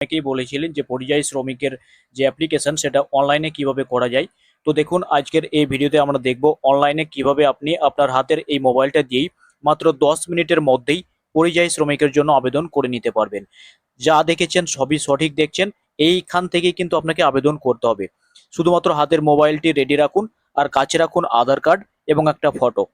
অনেকেই বলেছিলেন যে পরিযায়ী শ্রমিকের যে অ্যাপ্লিকেশন সেটা অনলাইনে কীভাবে করা যায়। তো দেখুন, আজকের এই ভিডিওতে আমরা দেখব অনলাইনে কীভাবে আপনি আপনার হাতের এই মোবাইলটা দিয়েই মাত্র দশ মিনিটের মধ্যেই পরিযায়ী শ্রমিকের জন্য আবেদন করে নিতে পারবেন। যা দেখেছেন সবই সঠিক দেখছেন, এইখান থেকেই কিন্তু আপনাকে আবেদন করতে হবে। শুধুমাত্র হাতের মোবাইলটি রেডি রাখুন আর কাছে রাখুন আধার কার্ড এবং একটা ফটো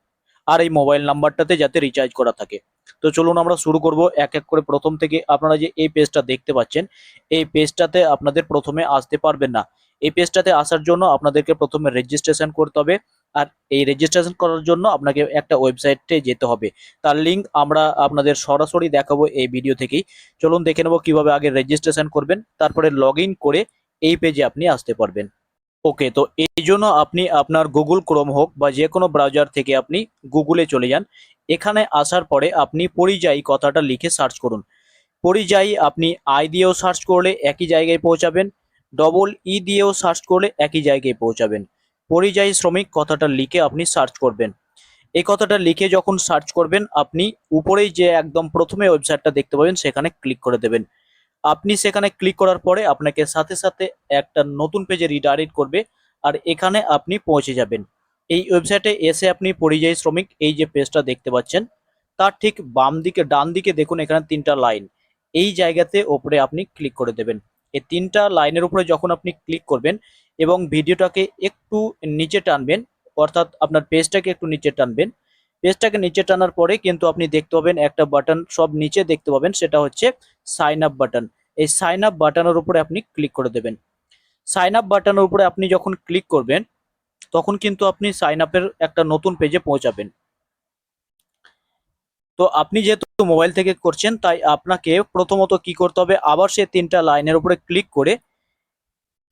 আর এই মোবাইল নাম্বারটাতে যাতে রিচার্জ করা থাকে। তো চলুন আমরা শুরু করব এক এক করে। প্রথম থেকে আপনারা যে এই পেজটা দেখতে পাচ্ছেন, এই পেজটাতে আপনাদের প্রথমে আসতে পারবেন না। এই পেজটাতে আসার জন্য আপনাদেরকে প্রথমে রেজিস্ট্রেশন করতে হবে। আর এই রেজিস্ট্রেশন করার জন্য আপনাকে একটা ওয়েবসাইটে যেতে হবে। তার লিঙ্ক আমরা আপনাদের সরাসরি দেখাবো এই ভিডিও থেকেই। চলুন দেখে নেব কীভাবে আগে রেজিস্ট্রেশন করবেন, তারপরে লগ করে এই পেজে আপনি আসতে পারবেন। ওকে তো জন্য আপনি আপনার গুগল ক্রোম হোক বা যে কোনো ব্রাউজার থেকে আপনি গুগলে চলে যান। এখানে আসার পরে আপনি পরিযায়ী কথাটা লিখে সার্চ করুন। পরিযায়ী আপনি আই দিয়েও সার্চ করলে একই জায়গায় পৌঁছাবেন। ডবল ই দিয়েও সার্চ করলে একই জায়গায় পৌঁছাবেন। পরিযায়ী শ্রমিক কথাটা লিখে আপনি সার্চ করবেন। এই কথাটা লিখে যখন সার্চ করবেন, আপনি উপরেই যে একদম প্রথমে ওয়েবসাইটটা দেখতে পাবেন, সেখানে ক্লিক করে দেবেন। আপনি সেখানে ক্লিক করার পরে আপনাকে সাথে সাথে একটা নতুন পেজে রিডাইরেক্ট করবে। আর এখানে আপনি পৌঁছে যাবেন। এই ওয়েবসাইটে এসে আপনি পরিযায়ী শ্রমিক, এই যে পেজটা দেখতে পাচ্ছেন, তার ঠিক বাম দিকে, ডান দিকে দেখুন এখানে তিনটা লাইন এই জায়গাতে ওপরে আপনি ক্লিক করে দেবেন। এই তিনটা লাইনের উপরে যখন আপনি ক্লিক করবেন এবং ভিডিওটাকে একটু নিচে টানবেন, অর্থাৎ আপনার পেজটাকে একটু নিচে টানবেন পেজটাকে নিচে টানার পরে কিন্তু আপনি দেখতে পাবেন একটা বাটন সব নিচে দেখতে পাবেন, সেটা হচ্ছে সাইন আপ বাটন এই সাইন আপ বাটনের উপরে আপনি ক্লিক করে দেবেন। সাইন আপ বাটনের উপরে আপনি যখন ক্লিক করবেন, তখন কিন্তু আপনি সাইন আপের একটা নতুন পেজে পৌঁছাবেন। তো আপনি যেহেতু মোবাইল থেকে করছেন, তাই আপনাকে প্রথমত কি করতে হবে, আবার সে তিনটা লাইনের উপরে ক্লিক করে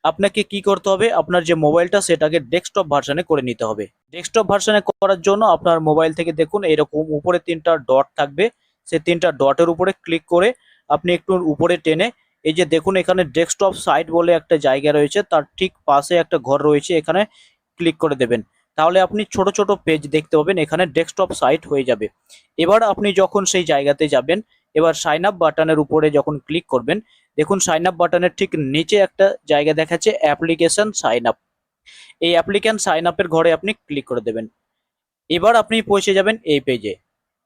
আপনাকে কি করতে হবে, আপনার যে মোবাইলটা সেটাকে ডেস্কটপ ভার্সানে করে নিতে হবে। ডেস্কটপ ভার্সানে করার জন্য আপনার মোবাইল থেকে দেখুন, এরকম উপরে তিনটা ডট থাকবে। সে তিনটা ডটের উপরে ক্লিক করে আপনি একটু উপরে টেনে এই যে দেখুন, এখানে ডেস্কটপ সাইট বলে একটা জায়গা রয়েছে, তার ঠিক পাশে একটা ঘর রয়েছে, এখানে ক্লিক করে দেবেন। তাহলে আপনি ছোট ছোট পেজ দেখতে পাবেন, এখানে ডেস্কটপ সাইট হয়ে যাবে। এবার আপনি যখন সেই জায়গাতে যাবেন, এবার সাইন আপ বাটনের উপরে যখন ক্লিক করবেন, দেখুন সাইন আপ বাটনের ঠিক নিচে একটা জায়গা দেখাচ্ছে অ্যাপ্লিকেশন সাইন আপ এই অ্যাপ্লিক্যান সাইন আপের ঘরে আপনি ক্লিক করে দেবেন। এবার আপনি পৌঁছে যাবেন এই পেজে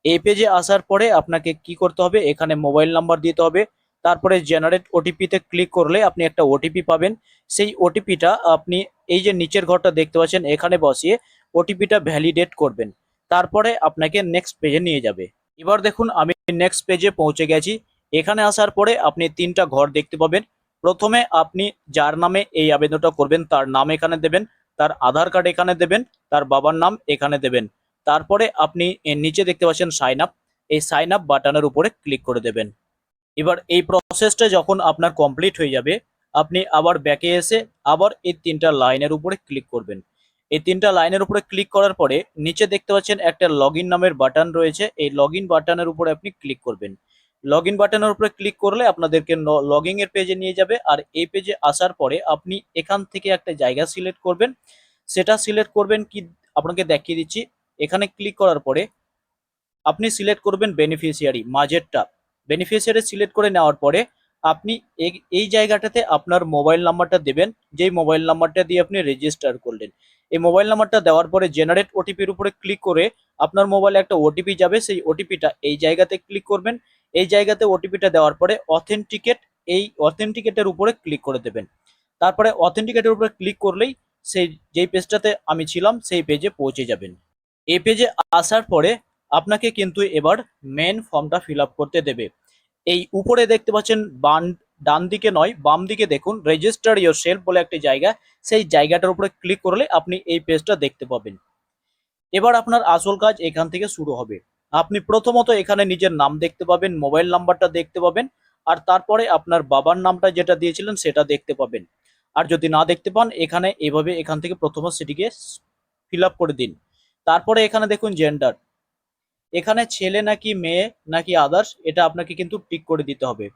এই পেজে আসার পরে আপনাকে কি করতে হবে? এখানে মোবাইল নাম্বার দিতে হবে। তারপরে জেনারেট ওটিপিতে ক্লিক করলে আপনি একটা ওটিপি পাবেন। সেই ওটিপিটা আপনি এই যে নিচের ঘরটা দেখতে পাচ্ছেন, এখানে বসিয়ে ওটিপিটা ভ্যালিডেট করবেন। তারপরে আপনাকে নেক্সট পেজে নিয়ে যাবে। এবার দেখুন, আমি নেক্সট পেজে পৌঁছে গেছি। এখানে আসার পরে আপনি তিনটা ঘর দেখতে পাবেন। প্রথমে আপনি যার নামে এই আবেদনটা করবেন, তার নাম এখানে দেবেন, তার আধার কার্ড এখানে দেবেন, তার বাবার নাম এখানে দেবেন। তারপরে আপনি নিচে দেখতে পাচ্ছেন সাইন আপ এই সাইন আপ বাটনের উপরে ক্লিক করে দেবেন। এবার এই প্রসেসটা যখন আপনার কমপ্লিট হয়ে যাবে, আপনি আবার ব্যাকে এসে আবার এই তিনটা লাইনের উপরে ক্লিক করবেন। এই তিনটা লাইনের উপরে ক্লিক করার পরে নিচে দেখতে পাচ্ছেন একটা লগ নামের বাটন রয়েছে। এই লগ বাটনের উপরে আপনি ক্লিক করবেন। লগ ইন বাটনের উপরে ক্লিক করলে আপনাদেরকে লগ এর পেজে নিয়ে যাবে। আর এই পেজে আসার পরে আপনি এখান থেকে একটা জায়গা সিলেক্ট করবেন। সেটা সিলেক্ট করবেন কি, আপনাকে দেখিয়ে দিচ্ছি। এখানে ক্লিক করার পরে আপনি সিলেক্ট করবেন বেনিফিশিয়ারি মাঝেরটা। বেনিফিশিয়ারি সিলেক্ট করে নেওয়ার পরে আপনি এই- জায়গাটাতে আপনার মোবাইল নাম্বারটা দেবেন, যেই মোবাইল নাম্বারটা দিয়ে আপনি রেজিস্টার করলেন। এই মোবাইল নাম্বারটা দেওয়ার পরে জেনারেট ওটিপির উপরে ক্লিক করে আপনার মোবাইলে একটা ওটিপি যাবে, সেই ওটিপিটা এই জায়গাতে ক্লিক করবেন। এই জায়গাতে ওটিপিটা দেওয়ার পরে অথেন্টিকেট এই অথেন্টিকেটের উপরে ক্লিক করে দেবেন। তারপরে অথেন্টিকেটের উপরে ক্লিক করলেই সেই, যেই পেজটাতে আমি ছিলাম, সেই পেজে পৌঁছে যাবেন। এই পেজে আসার পরে আপনাকে কিন্তু এবার মেন ফর্মটা ফিল করতে দেবে। এই উপরে দেখতে পাচ্ছেন বান, ডান দিকে নয়, বাম দিকে দেখুন রেজিস্টার ইয়োর সেলফ বলে একটি জায়গা, সেই জায়গাটার উপরে ক্লিক করলে আপনি এই পেজটা দেখতে পাবেন। এবার আপনার আসল কাজ এখান থেকে শুরু হবে। আপনি প্রথমত এখানে নিজের নাম দেখতে পাবেন মোবাইল নাম্বারটা দেখতে পাবেন, আর তারপরে আপনার বাবার নামটা যেটা দিয়েছিলেন সেটা দেখতে পাবেন। আর যদি না দেখতে পান, এখানে এভাবে এখান থেকে প্রথমত সেটিকে ফিল করে দিন। তারপরে এখানে দেখুন জেন্ডার এখানে ছেলে নাকি মেয়ে নাকি আদার্স এটা আপনাকে কিন্তু টিক করে দিতে হবে।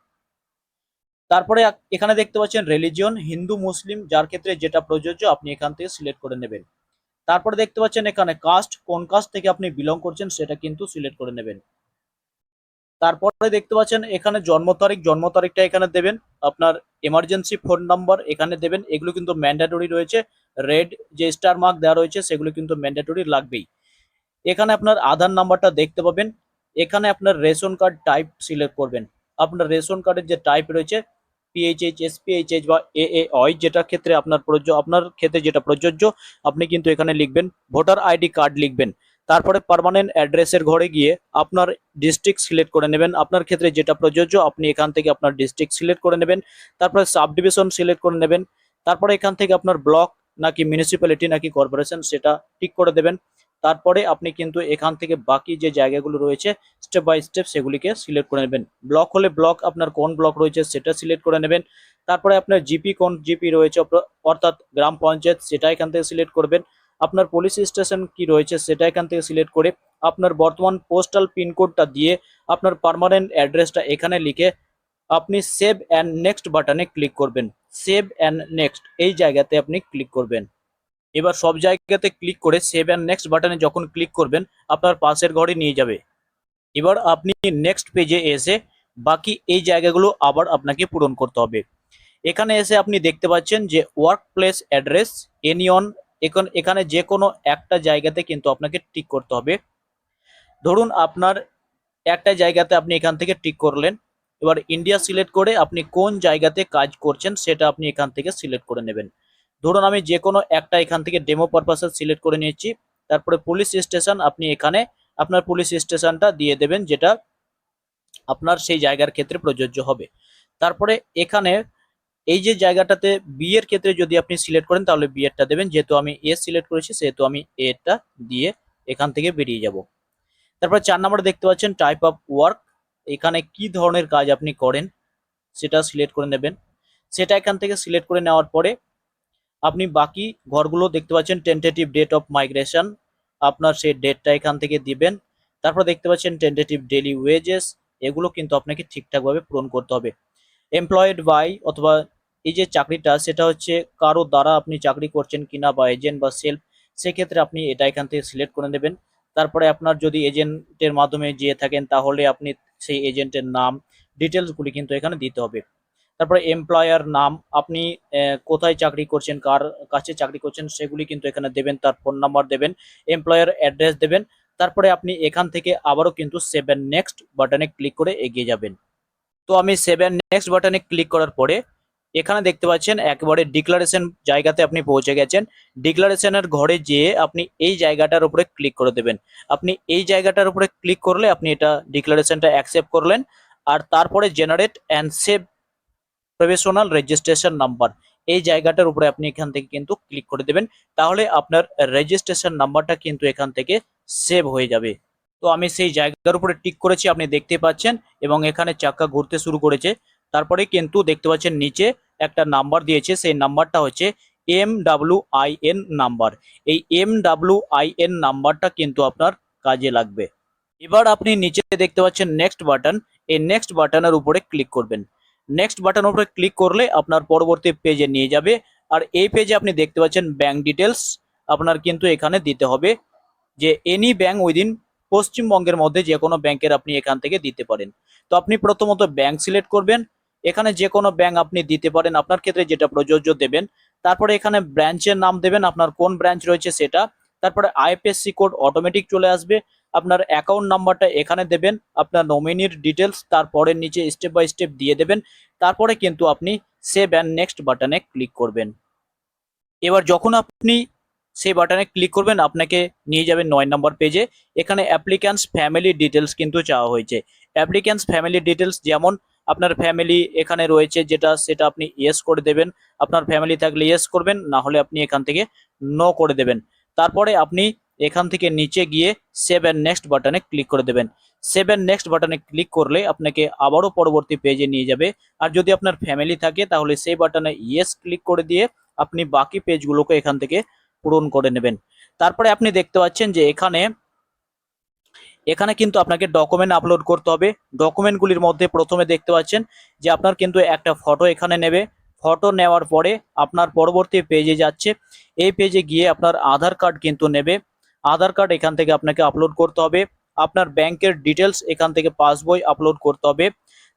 তারপরে এখানে দেখতে পাচ্ছেন রিলিজিয়ন হিন্দু, মুসলিম, যার ক্ষেত্রে যেটা প্রযোজ্য আপনি এখান থেকে সিলেক্ট করে নেবেন। তারপরে দেখতে পাচ্ছেন এখানে কাস্ট কোন কাস্ট থেকে আপনি বিলং করছেন সেটা কিন্তু সিলেক্ট করে নেবেন। তারপরে দেখতে পাচ্ছেন এখানে জন্ম তারিখ, জন্ম তারিখটা এখানে দেবেন। আপনার এমার্জেন্সি ফোন নাম্বার এখানে দেবেন। এগুলো কিন্তু ম্যান্ডেটরি রয়েছে। রেড যে স্টার মার্ক দেওয়া রয়েছে, সেগুলো কিন্তু ম্যান্ডেটরি লাগবেই। এখানে আপনার আধার নাম্বারটা দেখতে পাবেন। এখানে আপনার রেশন কার্ড টাইপ সিলেক্ট করবেন। আপনার রেশন কার্ডের যে টাইপ রয়েছে পিএইচএইচ এসপিএইচএইচ বা এ এ অয় যেটা ক্ষেত্রে আপনার প্রযোজ্য, আপনার ক্ষেত্রে যেটা প্রযোজ্য, আপনি কিন্তু এখানে লিখবেন, ভোটার আইডি কার্ড লিখবেন। তারপরে পার্মানেন্ট অ্যাড্রেসের ঘরে গিয়ে আপনার ডিস্ট্রিক্ট সিলেক্ট করে নেবেন। আপনার ক্ষেত্রে যেটা প্রযোজ্য, আপনি এখান থেকে আপনার ডিস্ট্রিক্ট সিলেক্ট করে নেবেন। তারপরে সাব ডিভিশন সিলেক্ট করে নেবেন। তারপরে এখান থেকে আপনার ব্লক নাকি মিউনিসিপ্যালিটি নাকি কর্পোরেশন সেটা ঠিক করে দেবেন। তারপরে আপনি কিন্তু এখান থেকে বাকি যে জায়গাগুলো রয়েছে স্টেপ বাই স্টেপ সেগুলিকে সিলেক্ট করে নেবেন। ব্লক হলে ব্লক আপনার কোন ব্লক রয়েছে সেটা সিলেক্ট করে নেবেন। তারপরে আপনার জিপি কোন জিপি রয়েছে অর্থাৎ গ্রাম পঞ্চায়েত, সেটা এখান থেকে সিলেক্ট করবেন। আপনার পুলিশ স্টেশন কি রয়েছে সেটা এখান থেকে সিলেক্ট করে আপনার বর্তমান পোস্টাল পিনকোডটা দিয়ে আপনার পার্মানেন্ট অ্যাড্রেসটা এখানে লিখে আপনি সেভ অ্যান্ড নেক্সট বাটনে ক্লিক করবেন। সেভ অ্যান্ড নেক্সট এই জায়গাতে আপনি ক্লিক করবেন। এবার সব জায়গাতে ক্লিক করে সেভ অ্যান্ড নেক্সট বাটনে যখন ক্লিক করবেন, আপনার পাশের ঘরে নিয়ে যাবে। এবার আপনি নেক্সট পেজে এসে বাকি এই জায়গাগুলো আবার আপনাকে পূরণ করতে হবে। এখানে এসে আপনি দেখতে পাচ্ছেন যে ওয়ার্ক প্লেস অ্যাড্রেস এনিয়ন এখন এখানে যে কোনো একটা জায়গাতে কিন্তু আপনাকে টিক করতে হবে। ধরুন আপনার একটা জায়গাতে আপনি এখান থেকে টিক করলেন, এবার ইন্ডিয়া সিলেক্ট করে আপনি কোন জায়গাতে কাজ করছেন সেটা আপনি এখান থেকে সিলেক্ট করে নেবেন। ধরুন আমি যে কোনো একটা এখান থেকে ডেমো পারপাসে সিলেক্ট করে নিয়েছি, তারপরে পুলিশ স্টেশন আপনি এখানে আপনার পুলিশ স্টেশনটা দিয়ে দেবেন যেটা আপনার সেই জায়গার ক্ষেত্রে প্রযোজ্য হবে। তারপরে এখানে এই যে জায়গাটাতে বি এর ক্ষেত্রে যদি আপনি সিলেক্ট করেন তাহলে বি এরটা দেবেন, যেহেতু আমি এ সিলেক্ট করেছি সেহেতু আমি এটা দিয়ে এখান থেকে বেরিয়ে যাব। তারপর চার নম্বরে দেখতে পাচ্ছেন টাইপ অফ ওয়ার্ক এখানে কি ধরনের কাজ আপনি করেন সেটা সিলেক্ট করে নেবেন। সেটা এখান থেকে সিলেক্ট করে নেওয়ার পরে আপনি বাকি ঘরগুলো দেখতে পাচ্ছেন টেন্টেটিভ ডেট অফ মাইগ্রেশন আপনার সেই ডেটটা এখান থেকে দিবেন। তারপর দেখতে পাচ্ছেন টেন্টেটিভ ডেলি ওয়েজেস এগুলো কিন্তু আপনাকে ঠিকঠাকভাবে পূরণ করতে হবে। এমপ্লয়েড বাই অথবা এই যে চাকরিটা, সেটা হচ্ছে কারও দ্বারা আপনি চাকরি করছেন কিনা বা এজেন্ট বা সেলফ সেক্ষেত্রে আপনি এটা এখান থেকে সিলেক্ট করে নেবেন। তারপরে আপনার যদি এজেন্টের মাধ্যমে যেয়ে থাকেন, তাহলে আপনি সেই এজেন্টের নাম ডিটেলসগুলি কিন্তু এখানে দিতে হবে। তারপরে এমপ্লয়ার নাম, আপনি কোথায় চাকরি করছেন, কার কাছে চাকরি করছেন, সেগুলি কিন্তু এখানে দেবেন, তার ফোন নাম্বার দেবেন এমপ্লয়ার অ্যাড্রেস দেবেন, তারপরে আপনি এখান থেকে আবারও কিন্তু সেভেন নেক্সট বাটনে ক্লিক করে এগিয়ে যাবেন। তো আমি সেভেন নেক্সট বাটনে ক্লিক করার পরে, এখানে দেখতে পাচ্ছেন একবারে ডিক্লারেশন জায়গাতে আপনি পৌঁছে গেছেন। ডিক্লারেশনের ঘরে যেয়ে আপনি এই জায়গাটার উপরে ক্লিক করে দেবেন। আপনি এই জায়গাটার উপরে ক্লিক করলে আপনি এটা ডিক্লারেশনটা অ্যাকসেপ্ট করলেন, আর তারপরে generate and save professional registration number. এই জায়গাটার উপরে আপনি এখান থেকে কিন্তু ক্লিক করে দেবেন। তাহলে আপনার রেজিস্ট্রেশন নাম্বারটা কিন্তু এখান থেকে সেভ হয়ে যাবে। তো আমি সেই জায়গার উপরে টিক করেছি, আপনি দেখতে পাচ্ছেন এবং এখানে চাকা ঘুরতে শুরু করেছে। তারপরে কিন্তু দেখতে পাচ্ছেন নিচে একটা নাম্বার দিয়েছে, সেই নাম্বারটা হচ্ছে M W I N number. এই এম ডাব্লিউ আই এন নাম্বারটা কিন্তু আপনার কাজে লাগবে। এবার আপনি নিচে দেখতে পাচ্ছেন নেক্সট বাটন। এই নেক্সট বাটনের উপরে ক্লিক করবেন। নেক্সট বাটন উপরে ক্লিক করলে আপনার পরবর্তী পেজে নিয়ে যাবে। আর এই পেজে আপনি দেখতে পাচ্ছেন ব্যাংক ডিটেলস আপনার কিন্তু এখানে দিতে হবে যে এনি ব্যাংক উইদিন পশ্চিমবঙ্গের মধ্যে যে কোনো ব্যাংকের আপনি এখান থেকে দিতে পারেন। তো আপনি প্রথমত ব্যাংক সিলেক্ট করবেন। এখানে যে কোনো ব্যাংক আপনি দিতে পারেন। আপনার ক্ষেত্রে যেটা প্রযোজ্য দেবেন, তারপরে এখানে ব্রাঞ্চের নাম দেবেন। আপনার কোন ব্রাঞ্চ রয়েছে সেটা। তারপরে আইএফএসসি কোড অটোমেটিক চলে আসবে। আপনার অ্যাকাউন্ট নাম্বারটা এখানে দেবেন, আপনার নমিনির ডিটেলস তারপরে নিচে স্টেপ বাই স্টেপ দিয়ে দেবেন, তারপরে কিন্তু আপনি সেভ অ্যান্ড নেক্সট বাটনে ক্লিক করবেন। এবার যখন আপনি সেই বাটনে ক্লিক করবেন, আপনাকে নিয়ে যাবেন নয় নম্বর পেজে এখানে অ্যাপ্লিক্যান্স ফ্যামিলি ডিটেলস কিন্তু চাওয়া হয়েছে। অ্যাপ্লিক্যান্স ফ্যামিলি ডিটেলস যেমন আপনার ফ্যামিলি এখানে রয়েছে যেটা, সেটা আপনি ইয়েস করে দেবেন, আপনার ফ্যামিলি থাকলে ইয়েস করবেন, না হলে আপনি এখান থেকে নো করে দেবেন। তারপরে আপনি এখান থেকে নিচে গিয়ে সেভ অ্যান্ড নেক্সট বাটনে ক্লিক করে দেবেন। সেভ অ্যান্ড নেক্সট বাটনে ক্লিক করলে আপনাকে আবারও পরবর্তী পেজে নিয়ে যাবে। আর যদি আপনার ফ্যামিলি থাকে, তাহলে সেই বাটনে ইয়েস ক্লিক করে দিয়ে আপনি বাকি পেজগুলোকে এখান থেকে পূরণ করে নেবেন। তারপরে আপনি দেখতে পাচ্ছেন যে এখানে এখানে কিন্তু আপনাকে ডকুমেন্ট আপলোড করতে হবে। ডকুমেন্টগুলির মধ্যে প্রথমে দেখতে পাচ্ছেন যে আপনার কিন্তু একটা ফটো এখানে নেবে। ফটো নেওয়ার পরে আপনার পরবর্তী পেজে যাচ্ছে। এই পেজে গিয়ে আপনার আধার কার্ড কিন্তু নেবে। আধার কার্ড এখান থেকে আপনাকে আপলোড করতে হবে। আপনার ব্যাংকের ডিটেলস এখান থেকে পাসবই আপলোড করতে হবে।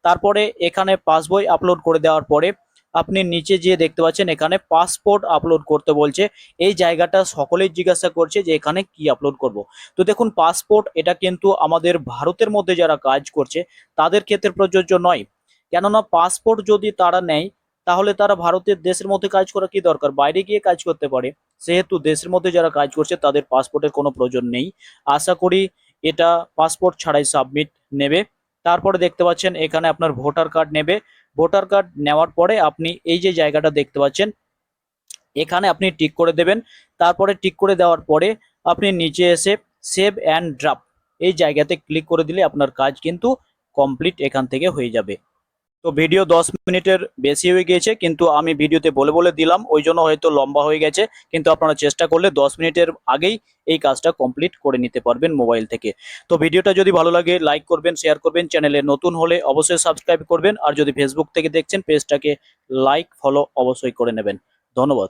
তারপরে এখানে পাসবই আপলোড করে দেওয়ার পরে আপনি নিচে যে দেখতে পাচ্ছেন, এখানে পাসপোর্ট আপলোড করতে বলছে। এই জায়গাটা সকলেই জিজ্ঞাসা করছে যে এখানে কি আপলোড করব। তো দেখুন পাসপোর্ট এটা কিন্তু আমাদের ভারতের মধ্যে যারা কাজ করছে, তাদের ক্ষেত্রে প্রযোজ্য নয়। কেননা পাসপোর্ট যদি তারা নেয়, তাহলে তারা ভারতের দেশের মধ্যে কাজ করা কি দরকার? বাইরে গিয়ে কাজ করতে পারে। সেহেতু দেশের মধ্যে যারা কাজ করছে, তাদের পাসপোর্টের কোনো প্রয়োজন নেই। আশা করি এটা পাসপোর্ট ছাড়াই সাবমিট নেবে। তারপরে দেখতে পাচ্ছেন, এখানে আপনার ভোটার কার্ড নেবে। ভোটার কার্ড নেওয়ার পরে আপনি এই যে জায়গাটা দেখতে পাচ্ছেন, এখানে আপনি টিক করে দেবেন। তারপরে টিক করে দেওয়ার পরে আপনি নিচে এসে সেভ অ্যান্ড ড্রাপ এই জায়গাতে ক্লিক করে দিলে আপনার কাজ কিন্তু কমপ্লিট এখান থেকে হয়ে যাবে। তো ভিডিও দশ মিনিটের বেশি হয়ে গিয়েছে, কিন্তু আমি ভিডিওতে বলে বলে দিলাম, ওই জন্য হয়তো লম্বা হয়ে গেছে, কিন্তু আপনারা চেষ্টা করলে দশ মিনিটের আগেই এই কাজটা কমপ্লিট করে নিতে পারবেন মোবাইল থেকে। তো ভিডিওটা যদি ভালো লাগে লাইক করবেন শেয়ার করবেন চ্যানেলে নতুন হলে অবশ্যই সাবস্ক্রাইব করবেন, আর যদি ফেসবুক থেকে দেখছেন পেজটাকে লাইক ফলো অবশ্যই করে নেবেন। ধন্যবাদ।